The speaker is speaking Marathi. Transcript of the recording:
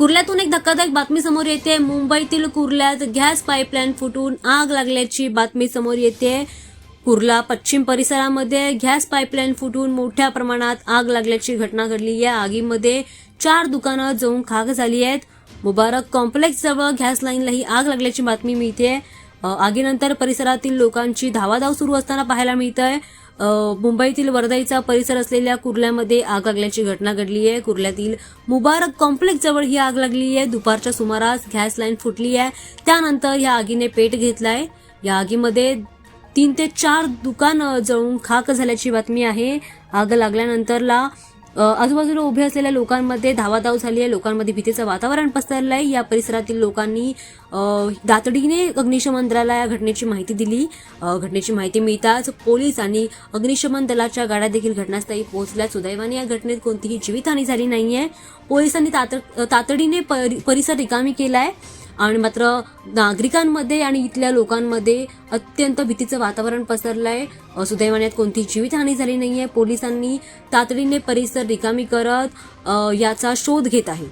कुर्ल्यातून एक धक्कादायक बातमी समोर येते. मुंबईतील कुर्ल्यात गॅस पाईपलाईन फुटून आग लागल्याची बातमी समोर येते. कुर्ला पश्चिम परिसरामध्ये गॅस पाईपलाईन फुटून मोठ्या प्रमाणात आग लागल्याची घटना घडली. या आगीमध्ये चार दुकानं जाऊन खाक झाली आहेत. मुबारक कॉम्प्लेक्स जवळ गॅस लाईनलाही आग लागल्याची बातमी मिळते. आगीनंतर परिसरातील लोकांची धावाधाव सुरू असताना पाहायला मिळत आहे मुंबईतील वर्धाईचा परिसर असलेल्या कुर्ल्यामध्ये आग लागल्याची घटना घडली आहे. कुर्ल्यातील मुबारक कॉम्प्लेक्स जवळ ही आग लागली आहे. दुपारच्या सुमारास गॅस लाईन फुटली आहे. त्यानंतर या आगीने पेट घेतलाय. या आगीमध्ये तीन ते चार दुकान जळून खाक झाल्याची बातमी आहे. आग लागल्यानंतरला आजूबाजूला उभे असलेल्या लोकांमध्ये धावाधाव झाली आहे. लोकांमध्ये भीतीचं वातावरण पसरलं आहे. या परिसरातील लोकांनी तातडीने अग्निशमन दलाला या घटनेची माहिती दिली. घटनेची माहिती मिळताच पोलीस आणि अग्निशमन दलाच्या गाड्या देखील घटनास्थळी पोहोचल्या सुदैवाने या घटनेत कोणतीही जीवितहानी झाली नाहीये. पोलिसांनी तातडीने परि- परिसर रिकामी केला आहे आणि मात्र नागरिकांमध्ये आणि इथल्या लोकांमध्ये अत्यंत भीतीचं वातावरण पसरलं आहे सुदैवाने यात कोणती जीवितहानी झाली नाहीये. पोलिसांनी तातडीने परिसर रिकामी करत याचा शोध घेत आहेत.